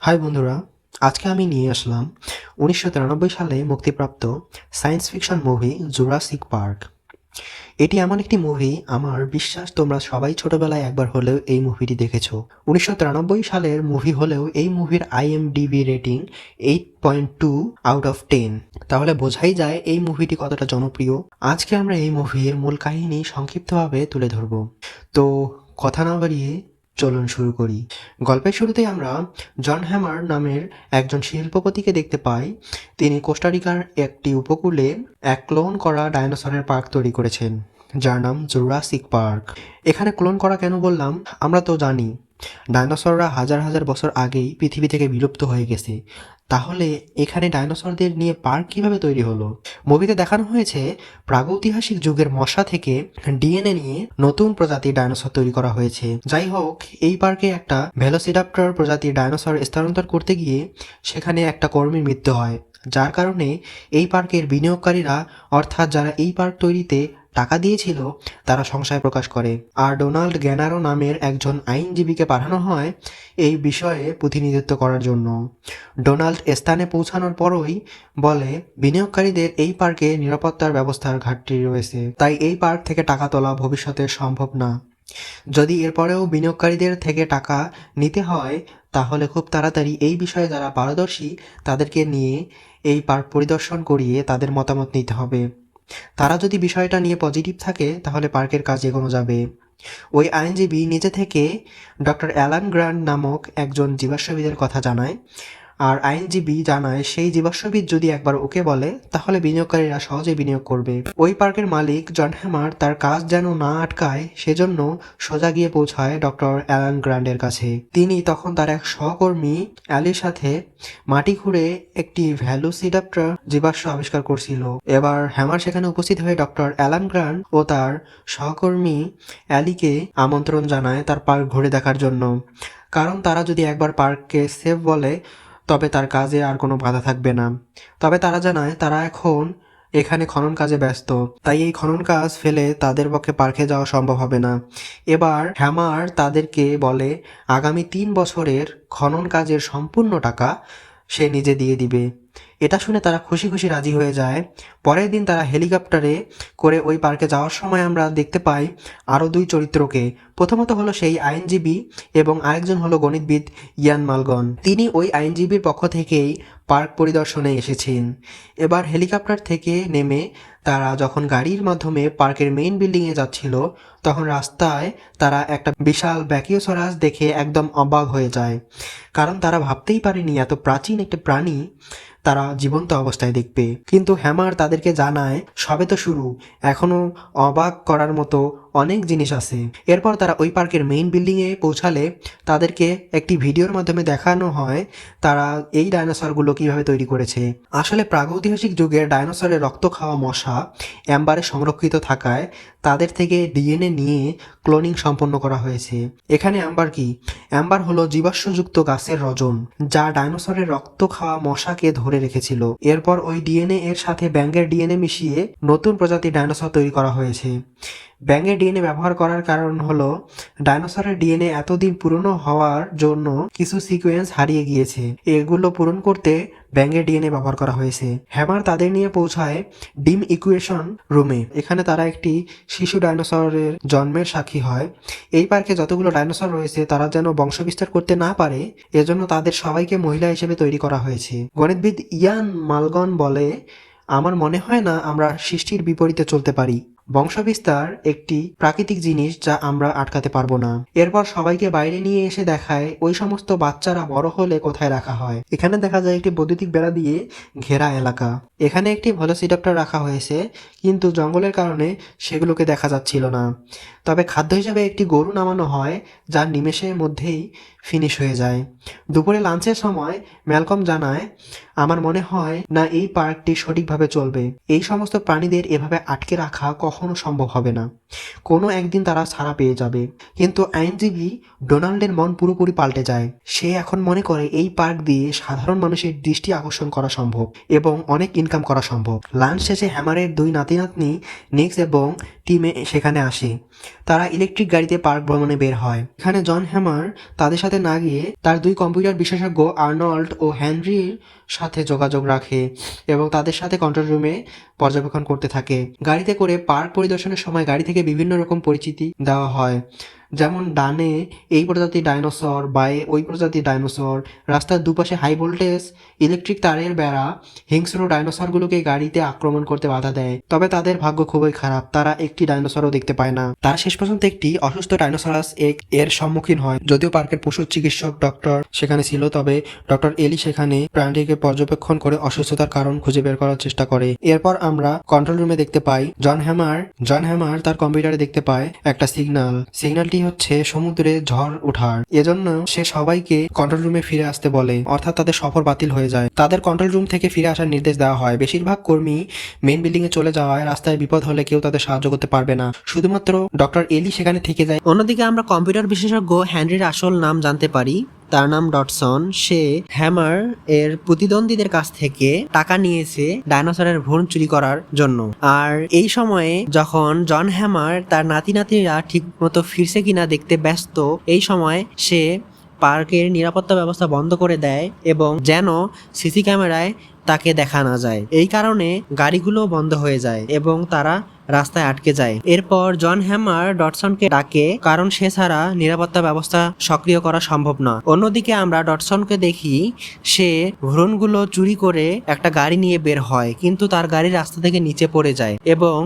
High বন্ধুরা, আজকে আমি নিয়ে আসলাম উনিশশো তিরানব্বই সালে মুক্তিপ্রাপ্ত science fiction movie Jurassic Park. এটি এমন একটি মুভি, আমার বিশ্বাস তোমরা সবাই ছোটবেলায় একবার হলেও এই মুভিটি দেখেছ। উনিশশো তিরানব্বই সালের মুভি হলেও এই মুভির IMDb rating eight point two out of ten. তাহলে বোঝাই যায় এই মুভিটি কতটা জনপ্রিয়। আজকে আমরা এই মুভির মূল কাহিনী সংক্ষিপ্তভাবে তুলে ধরব। তো, কথা না বাড়িয়ে চলুন শুরু করি। গল্পের শুরুতেই আমরা জন হ্যামার নামের একজন শিল্পপতিকে দেখতে পাই। তিনি কোস্টারিকার একটি উপকূলে এক ক্লোন করা ডায়নোসরের পার্ক তৈরি করেছেন, যার নাম জুরাসিক পার্ক। এখানে ক্লোন করা কেন বললাম, আমরা তো জানি। ডাইনোসররা হাজার হাজার বছর আগেই পৃথিবী থেকে বিলুপ্ত হয়ে গেছে। তাহলে এখানে ডাইনোসরদের নিয়ে পার্ক কীভাবে তৈরি হলো? মুভিতে দেখানো হয়েছে প্রাগৈতিহাসিক যুগের মশা থেকে ডিএনএ নিয়ে নতুন প্রজাতির ডাইনোসর তৈরি করা হয়েছে। যাই হোক, এই পার্কে একটা ভেলোসিরাপ্টর প্রজাতির ডাইনোসর স্থানান্তর করতে গিয়ে সেখানে একটা কর্মীর মৃত্যু হয়। যার কারণে এই পার্কের বিনিয়োগকারীরা, অর্থাৎ যারা এই পার্ক তৈরিতে টাকা দিয়েছিল, তারা সংশয় প্রকাশ করে। আর ডোনাল্ড গ্যানারো নামের একজন আইনজীবীকে পাঠানো হয় এই বিষয়ে প্রতিনিধিত্ব করার জন্য। ডোনাল্ড স্থানে পৌঁছানোর পরই বলে, বিনিয়োগকারীদের এই পার্কে নিরাপত্তার ব্যবস্থার ঘাটতি রয়েছে, তাই এই পার্ক থেকে টাকা তোলা ভবিষ্যতে সম্ভব না। যদি এরপরেও বিনিয়োগকারীদের থেকে টাকা নিতে হয়, তাহলে খুব তাড়াতাড়ি এই বিষয়ে যারা পারদর্শী, তাদেরকে নিয়ে এই পার্ক পরিদর্শন করিয়ে তাদের মতামত নিতে হবে। তারা যদি বিষয়টা নিয়ে পজিটিভ থাকে, তাহলে পার্কের কাজ এগোনো যাবে। ওই আইনজীবী নিজে থেকে ডক্টর অ্যালান গ্র্যান্ড নামক একজন জীবাশ্মবিদের কথা জানায়। আর আইনজীবী জানায়, সেই জীবাশ্মবিদ যদি একবার ওকে বলে, তাহলে বিনিয়োগকারীরা সহজেই বিনিয়োগ করবে। ওই পার্কের মালিক জন হ্যামার তার কাজ যেন না আটকায়, সেজন্য সোজা গিয়ে পৌঁছায় ডক্টর অ্যালান গ্র্যান্ডের কাছে। তিনি তখন তার এক সহকর্মী অ্যালির সাথে মাটি খুঁড়ে একটি ভ্যালুসিডাপ্টার জীবাশ্ম আবিষ্কার করছিল। এবার হ্যামার সেখানে উপস্থিত হয়ে ডক্টর অ্যালান গ্র্যান্ড ও তার সহকর্মী অ্যালিকে আমন্ত্রণ জানায় তার পার্ক ঘুরে দেখার জন্য। কারণ তারা যদি একবার পার্ককে সেফ বলে তবে তার কাজে আর কোনো বাধা থাকবে না। তবে তারা জানায়, তারা এখন এখানে খনন কাজে ব্যস্ত। তাই এই খনন কাজ ফেলে তাদের পক্ষে পার্কে যাওয়া সম্ভব হবে না। এবার হ্যামার তাদেরকে বলে, আগামী তিন বছরের খনন কাজের সম্পূর্ণ টাকা সে নিজে দিয়ে দিবে। এটা শুনে তারা খুশি খুশি রাজি হয়ে যায়। পরের দিন তারা হেলিকপ্টারে করে ওই পার্কে যাওয়ার সময় আমরা দেখতে পাই আরও দুই চরিত্রকে। প্রথমত হলো সেই আইনজীবী এবং আরেকজন হলো গণিতবিদ ইয়ান মালগন। তিনি ওই আইনজীবীর পক্ষ থেকেই পার্ক পরিদর্শনে এসেছেন। এবার হেলিকপ্টার থেকে নেমে তারা যখন গাড়ির মাধ্যমে পার্কের মেইন বিল্ডিংয়ে যাচ্ছিল, তখন রাস্তায় তারা একটা বিশাল ব্যাকিওসরাস দেখে একদম অবাক হয়ে যায়। কারণ তারা ভাবতেই পারেনি এত প্রাচীন একটা প্রাণী তারা জীবন্ত অবস্থায় দেখবে। কিন্তু হ্যামার তাদেরকে জানায় সবে তো শুরু। এখনও অবাক করার মতো অনেক জিনিস আছে। এরপর তারা ওই পার্কের মেইন বিল্ডিংয়ে পৌঁছালে তাদেরকে একটি ভিডিওর মাধ্যমে দেখানো হয় তারা এই ডাইনোসরগুলো কীভাবে তৈরি করেছে। আসলে প্রাগৈতিহাসিক যুগের ডাইনোসরের রক্ত খাওয়া মশা অ্যাম্বারে সংরক্ষিত থাকায় তাদের থেকে ডিএনএ নিয়ে ক্লোনিং সম্পন্ন করা হয়েছে। এখানে অ্যাম্বার কি? অ্যাম্বার হলো জীবাশ্মযুক্ত গাছের রজন যা ডাইনোসরের রক্ত খাওয়া মশাকে ধরে রেখেছিল। এরপর ওই ডিএনএ এর সাথে ব্যাঙ্গের ডিএনএ মিশিয়ে নতুন প্রজাতির ডাইনোসর তৈরি করা হয়েছে। ব্যাঙের ডিএনএ ব্যবহার করার কারণ হলো, ডাইনোসরের ডিএনএ এতদিন পুরনো হওয়ার জন্য কিছু সিকোয়েন্স হারিয়ে গিয়েছে। এগুলো পূরণ করতে ব্যাঙের ডিএনএ ব্যবহার করা হয়েছে। হ্যামার তাদের নিয়ে পৌঁছায় ডিম ইকুয়েশন রুমে। এখানে তারা একটি শিশু ডাইনোসরের জন্মের সাক্ষী হয়। এই পার্কে যতগুলো ডাইনোসর রয়েছে, তারা যেন বংশবিস্তার করতে না পারে, এজন্য তাদের সবাইকে মহিলা হিসেবে তৈরি করা হয়েছে। গণিতবিদ ইয়ান মালগন বলে, আমার মনে হয় না আমরা সৃষ্টির বিপরীতে চলতে পারি। বংশবিস্তার একটি প্রাকৃতিক জিনিস যা আমরা আটকাতে পারব না। এরপর সবাইকে বাইরে নিয়ে এসে দেখায় ওই সমস্ত বাচ্চারা বড় হলে কোথায় রাখা হয়। এখানে দেখা যায় একটি বৈদ্যুতিক বেড়া দিয়ে ঘেরা এলাকা। এখানে একটি ভালো ভেলোসিডাপ্টার রাখা হয়েছে, কিন্তু জঙ্গলের কারণে সেগুলোকে দেখা যাচ্ছিল না। তবে খাদ্য হিসাবে একটি গরু নামানো হয়, যার নিমেষের মধ্যেই ফিনিশ হয়ে যায়। দুপুরে লাঞ্চের সময় ম্যালকম জানায়, আমার মনে হয় না এই পার্কটি সঠিকভাবে চলবে। এই সমস্ত প্রাণীদের এভাবে আটকে রাখা কখনো সম্ভব হবে না। কোনো একদিন তারা ছাড়া পেয়ে যাবে। কিন্তু আইনজীবী ডোনাল্ডের মন পুরোপুরি পাল্টে যায়। সে এখন মনে করে এই পার্ক দিয়ে সাধারণ মানুষের দৃষ্টি আকর্ষণ করা সম্ভব এবং অনেক ইনকাম করা সম্ভব। লাঞ্চ শেষে হ্যামারের দুই নাতি নাতনি নিক্স এবং টিমে সেখানে আসে। তারা ইলেকট্রিক গাড়িতে পার্ক ভ্রমণে বের হয়। এখানে জন হ্যামার তাদের সাথে পৌঁছাতে না গিয়ে তার দুই কম্পিউটার বিশেষজ্ঞ আর্নল্ড ও হেনরির সাথে যোগাযোগ রাখে এবং তাদের সাথে কন্ট্রোল রুমে পর্যবেক্ষণ করতে থাকে। গাড়িতে করে পার্ক পরিদর্শনের সময় গাড়ি থেকে বিভিন্ন রকম পরিচিতি দেওয়া হয়। যেমন ডানে এই প্রজাতির ডাইনোসর, বায়ে ওই প্রজাতির ডাইনোসর, রাস্তার দুপাশে হাই ভোল্টেজ, ইলেকট্রিক তারের বেড়া, হিংস্র ডাইনোসরগুলোকে গাড়িতে আক্রমণ করতে বাধা দেয়। তবে তাদের ভাগ্য খুবই খারাপ, তারা একটি ডাইনোসরও দেখতে পায় না। তারা শেষ পর্যন্ত একটি অসুস্থ ডাইনোসরাস এক এর সম্মুখীন হয়, যদিও পার্কের পশু চিকিৎসক ডক্টর সেখানে ছিল, তবে ডক্টর এলি সেখানে প্রাণীটিকে পর্যবেক্ষণ করে অসুস্থতার কারণ খুঁজে বের করার চেষ্টা করে। এরপর আমরা কন্ট্রোল রুমে দেখতে পাই, জন হ্যামার জন হ্যামার তার কম্পিউটারে দেখতে পায় একটা সিগনাল সিগন্যাল সিগন্যালটি হচ্ছে সমুদ্রে ঝড় ওঠার এজন্য সে সবাইকে কন্ট্রোল রুমে ফিরে আসতে বলে, অর্থাৎ তাদের সফর বাতিল হয়ে যায়। তাদের কন্ট্রোল রুম থেকে ফিরে আসার নির্দেশ দেওয়া হয়। বেশিরভাগ কর্মী মেন বিল্ডিং এ চলে যাওয়ায় রাস্তায় বিপদ হলে কেউ তাদের সাহায্য করতে পারবে না। শুধুমাত্র ডক্টর এলি সেখানে থেকে যায়। অন্যদিকে আমরা কম্পিউটার বিশেষজ্ঞ হ্যানরির আসল নাম জানতে পারি। তার নাম ডটসন। সে হ্যামার এর প্রতিদ্বন্দ্বীদের কাছ থেকে টাকা নিয়েছে ডাইনোসরের ভ্রূণ চুরি করার জন্য। আর এই সময়ে যখন জন হ্যামার তার নাতি নাতিরা ঠিক মতো ফিরছে কিনা দেখতে ব্যস্ত, এই সময় সে পার্কের নিরাপত্তা ব্যবস্থা বন্ধ করে দেয় এবং যেন সিসি ক্যামেরায় তাকে দেখা না যায়। এই কারণে গাড়িগুলো বন্ধ হয়ে যায় এবং তারা রাস্তায় আটকে যায়। এরপর জন হ্যামার ডটসনকে ডাকে, কারণ সে ছাড়া নিরাপত্তা ব্যবস্থা সক্রিয় করা সম্ভব না অন্যদিকে আমরা ডটসনকে দেখি, সে ভ্রণগুলো চুরি করে একটা গাড়ি নিয়ে বের হয়, কিন্তু তার গাড়ি রাস্তা থেকে নিচে পড়ে যায় এবং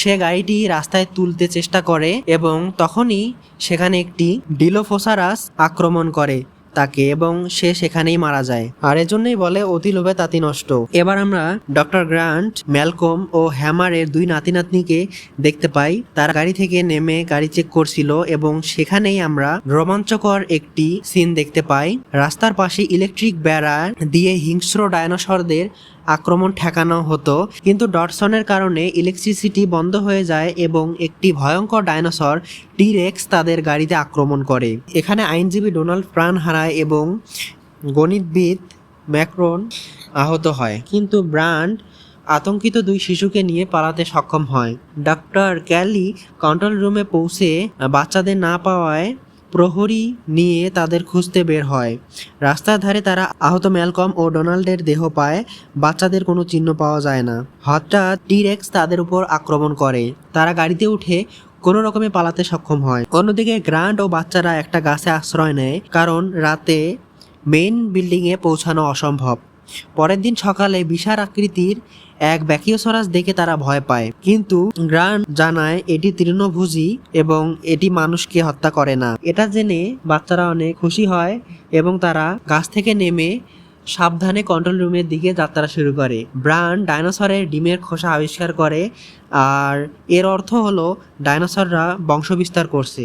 সে গাড়িটি রাস্তায় তুলতে চেষ্টা করে এবং তখনই সেখানে একটি ডিলোফোসারাস আক্রমণ করে। তাকে এবং সে সেখানেই মারা যায়। আর এজন্যই বলে, অতি লোভে তাঁতি নষ্ট। এবার আমরা ডক্টর গ্রান্ট, ম্যালকম ও হ্যামারের দুই নাতি নাতনিকে দেখতে পাই। তারা গাড়ি থেকে নেমে গাড়ি চেক করছিল এবং সেখানেই আমরা রোমাঞ্চকর একটি সিন দেখতে পাই। রাস্তার পাশে ইলেকট্রিক বেড়া দিয়ে হিংস্র ডায়নোসরদের আক্রমণ ঠেকানো হতো, কিন্তু ডটসনের কারণে ইলেকট্রিসিটি বন্ধ হয়ে যায় এবং একটি ভয়ঙ্কর ডাইনোসর টিরেক্স তাদের গাড়িতে আক্রমণ করে। এখানে আইনজীবী ডোনাল্ড প্রাণ হারায় এবং গণিতবিদ ম্যাক্রন আহত হয়, কিন্তু ব্রান্ড আতঙ্কিত দুই শিশুকে নিয়ে পালাতে সক্ষম হয়। ডক্টর ক্যালি কন্ট্রোল রুমে পৌঁছে বাচ্চাদের না পাওয়ায় প্রহরী নিয়ে তাদের খুঁজতে বের হয়। রাস্তার ধারে তারা আহত ম্যালকম ও ডোনাল্ডের দেহ পায়। বাচ্চাদের কোনো চিহ্ন পাওয়া যায় না। হঠাৎ টিরেক্স তাদের উপর আক্রমণ করে। তারা গাড়িতে উঠে কোনো রকমে পালাতে সক্ষম হয়। অন্যদিকে গ্রান্ট ও বাচ্চারা একটা গাছে আশ্রয় নেয়, কারণ রাতে মেইন বিল্ডিংয়ে পৌঁছানো অসম্ভব। পরের দিন সকালে বিশাল আকৃতির এক ব্যাকিওসরাস দেখে তারা ভয় পায়। কিন্তু গ্রান্ট জানায়, এটি তৃণভোজী এবং এটি মানুষকে হত্যা করে না। এটা জেনে বাচ্চারা অনেক খুশি হয় এবং তারা গাছ থেকে নেমে সাবধানে কন্ট্রোল রুমের দিকে যাত্রা শুরু করে। ব্রান ডাইনোসরের ডিমের খোসা আবিষ্কার করে আর এর অর্থ হলো ডাইনোসররা বংশবিস্তার করছে।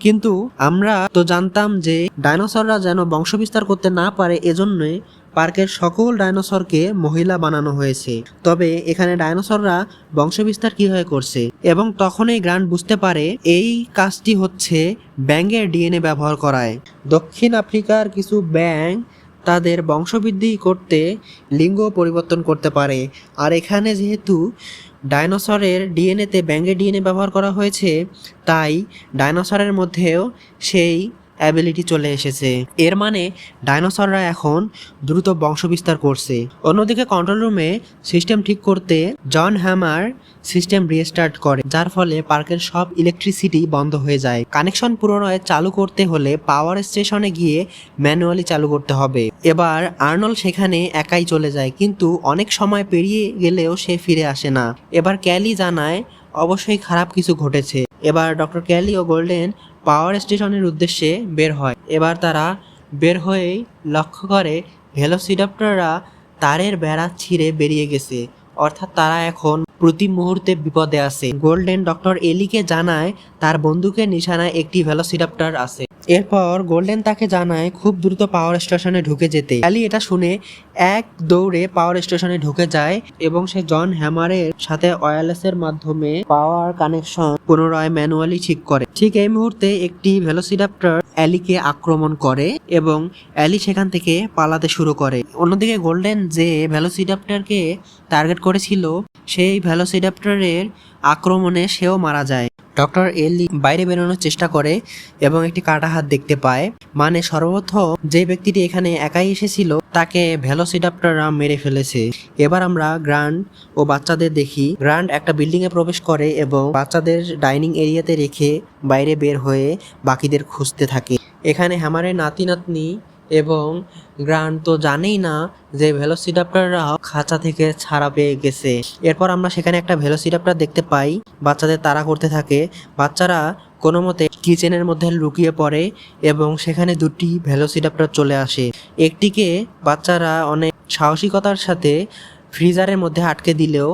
কিন্তু আমরা তো জানতাম যে ডাইনোসররা যেন বংশবিস্তার করতে না পারে এজন্যই পার্কের সকল ডাইনোসরকে মহিলা বানানো হয়েছে। তবে এখানে ডাইনোসররা বংশবিস্তার কীভাবে করছে এবং তখনই গ্রান্ট বুঝতে পারে এই কাজটি হচ্ছে ব্যাঙের ডিএনএ ব্যবহার করায়। দক্ষিণ আফ্রিকার কিছু ব্যাঙ তাদের বংশবৃদ্ধি করতে লিঙ্গ পরিবর্তন করতে পারে। আর এখানে যেহেতু ডাইনোসরের ডিএনএতে ব্যাঙের ডিএনএ ব্যবহার করা হয়েছে, তাই ডাইনোসরের মধ্যেও সেই অ্যাবিলিটি চলে এসেছে। এর মানে ডাইনোসররা এখন দ্রুত বংশবিস্তার করছে। অন্যদিকে কন্ট্রোল রুমে সিস্টেম ঠিক করতে জন হ্যামার সিস্টেম রিস্টার্ট করে, যার ফলে পার্কের সব ইলেকট্রিসিটি বন্ধ হয়ে যায়। কানেকশন পুনরায় চালু করতে হলে পাওয়ার স্টেশনে গিয়ে ম্যানুয়ালি চালু করতে হবে। এবার আর্নল সেখানে একাই চলে যায়, কিন্তু অনেক সময় পেরিয়ে গেলেও সে ফিরে আসে না। এবার ক্যালি জানায়, অবশ্যই খারাপ কিছু ঘটেছে। এবার ডক্টর ক্যালি ও গোল্ডেন পাওয়ার স্টেশনের উদ্দেশ্যে বের হয়। এবার তারা বের হয়েই লক্ষ্য করে, ভেলোসিডাপ্টাররা তারের বেড়া ছিঁড়ে বেরিয়ে গেছে। অর্থাৎ তারা এখন প্রতি মুহূর্তে বিপদে আছে। গোল্ডেন ডক্টর এলিকে জানায়, তার বন্দুকের নিশানায় একটি ভেলোসিডাপ্টার আছে। এরপর গোল্ডেন তাকে জানায়, খুব দ্রুত পাওয়ার স্টেশনে ঢুকে যেতে। অ্যালি এটা শুনে এক দৌড়ে পাওয়ার স্টেশনে ঢুকে যায় এবং সে জন হ্যামারের সাথে ওয়্যারলেসের মাধ্যমে পাওয়ার কানেকশন পুনরায় ম্যানুয়ালি ঠিক করে। ঠিক এই মুহূর্তে একটি ভেলোসিডাপ্টার অ্যালিকে আক্রমণ করে এবং অ্যালি সেখান থেকে পালাতে শুরু করে। অন্যদিকে গোল্ডেন যে ভেলোসিডাপ্টারকে টার্গেট করেছিল, সেই ভেলোসিডাপ্টারের আক্রমণে সেও মারা যায়। ডক্টর এলি বাইরে বেরোনোর চেষ্টা করে এবং একটি কাটা হাত দেখতে পায়। মানে সর্বপ্রথম যে ব্যক্তিটি এখানে একাই এসেছিল, তাকে ভেলোসিডাপ্টাররা মেরে ফেলেছে। এবার আমরা গ্রান্ড ও বাচ্চাদের দেখি। গ্রান্ড একটা বিল্ডিং এ প্রবেশ করে এবং বাচ্চাদের ডাইনিং এরিয়াতে রেখে বাইরে বের হয়ে বাকিদের খুঁজতে থাকে। এখানে হ্যামারের নাতি নাতনি এবং গ্রান্ড তো জানেই না যে ভেলোসিডাপ্টাররা খাঁচা থেকে ছাড়া পেয়ে গেছে। এরপর আমরা সেখানে একটা ভেলোসিডাপ্টার দেখতে পাই, বাচ্চাদের তাড়া করতে থাকে। বাচ্চারা কোনো মতে কিচেনের মধ্যে লুকিয়ে পড়ে এবং সেখানে দুটি ভেলোসিডাপ্টার চলে আসে। একটিকে বাচ্চারা অনেক সাহসিকতার সাথে ফ্রিজারের মধ্যে আটকে দিলেও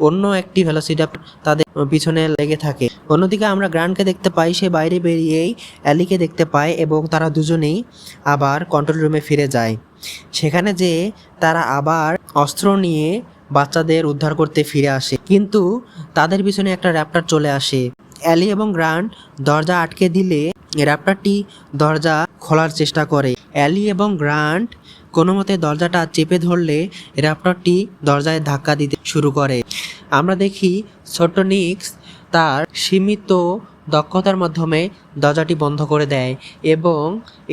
অন্য একটি ভেলোসিডাপ্টার তাদের পিছনে লেগে থাকে। অন্যদিকে আমরা গ্রান্ডকে দেখতে পাই, সে বাইরে বেরিয়েই অ্যালিকে দেখতে পায় এবং তারা দুজনেই আবার কন্ট্রোল রুমে ফিরে যায়। সেখানে যে তারা আবার অস্ত্র নিয়ে বাচ্চাদের উদ্ধার করতে ফিরে আসে। কিন্তু তাদের পিছনে একটা র্যাপটার চলে আসে। অ্যালি এবং গ্রান্ট দরজা আটকে দিলে র্যাপটারটি দরজা খোলার চেষ্টা করে। অ্যালি এবং গ্রান্ট কোনো মতে দরজাটা চেপে ধরলে র্যাপটারটি দরজায় ধাক্কা দিতে শুরু করে। আমরা দেখি ছোট্ট নিক্স তার সীমিত দক্ষতার মাধ্যমে দরজাটি বন্ধ করে দেয় এবং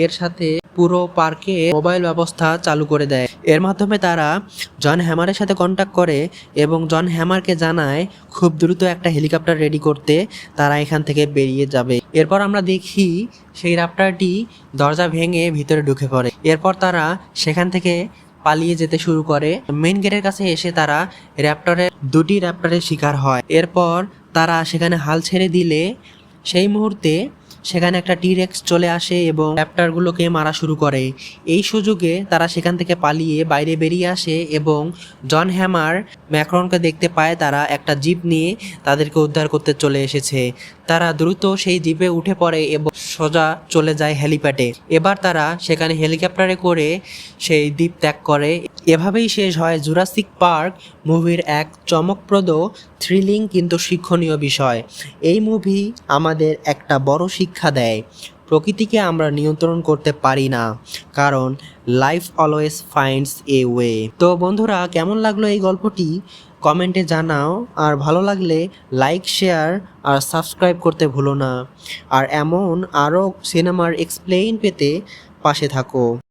এর সাথে পুরো পার্কে মোবাইল ব্যবস্থা চালু করে দেয়। এর মাধ্যমে তারা জন হ্যামারের সাথে কন্ট্যাক্ট করে এবং জন হ্যামারকে জানায়, খুব দ্রুত একটা হেলিকপ্টার রেডি করতে তারা এখান থেকে বেরিয়ে যাবে। এরপর আমরা দেখি সেই র্যাপটারটি দরজা ভেঙে ভিতরে ঢুকে পড়ে। এরপর তারা সেখান থেকে পালিয়ে যেতে শুরু করে। মেইন গেটের কাছে এসে তারা র্যাপটরের দুটি র্যাপটরের শিকার হয়। এরপর তারা সেখানে হাল ছেড়ে দিলে সেই মুহূর্তে সেখানে একটা টিরেক্স চলে আসে এবং র্যাপ্টারগুলোকে মারা শুরু করে। এই সুযোগে তারা সেখান থেকে পালিয়ে বাইরে বেরিয়ে আসে এবং জন হ্যামার ম্যাক্রনকে দেখতে পায় তারা একটা জিপ নিয়ে তাদেরকে উদ্ধার করতে চলে এসেছে। তারা দ্রুত সেই জিপে উঠে পড়ে এবং সোজা চলে যায় হেলিপ্যাডে। এবার তারা সেখানে হেলিকপ্টারে করে সেই দ্বীপ ত্যাগ করে। এভাবেই শেষ হয় জুরাসিক পার্ক মুভির এক চমকপ্রদ থ্রিলিং কিন্তু শিক্ষণীয় বিষয়। এই মুভি আমাদের একটা বড় শিক্ষা দেয়। প্রকৃতিকে আমরা নিয়ন্ত্রণ করতে পারি না, কারণ life always finds a way তো বন্ধুরা, কেমন লাগল এই গল্পটি? কমেন্টে জানাও। আর ভালো লাগলে লাইক শেয়ার আর সাবস্ক্রাইব করতে ভুলো না। আর এমন আরও সিনেমার এক্সপ্লেইন পেতে পাশে থাকো।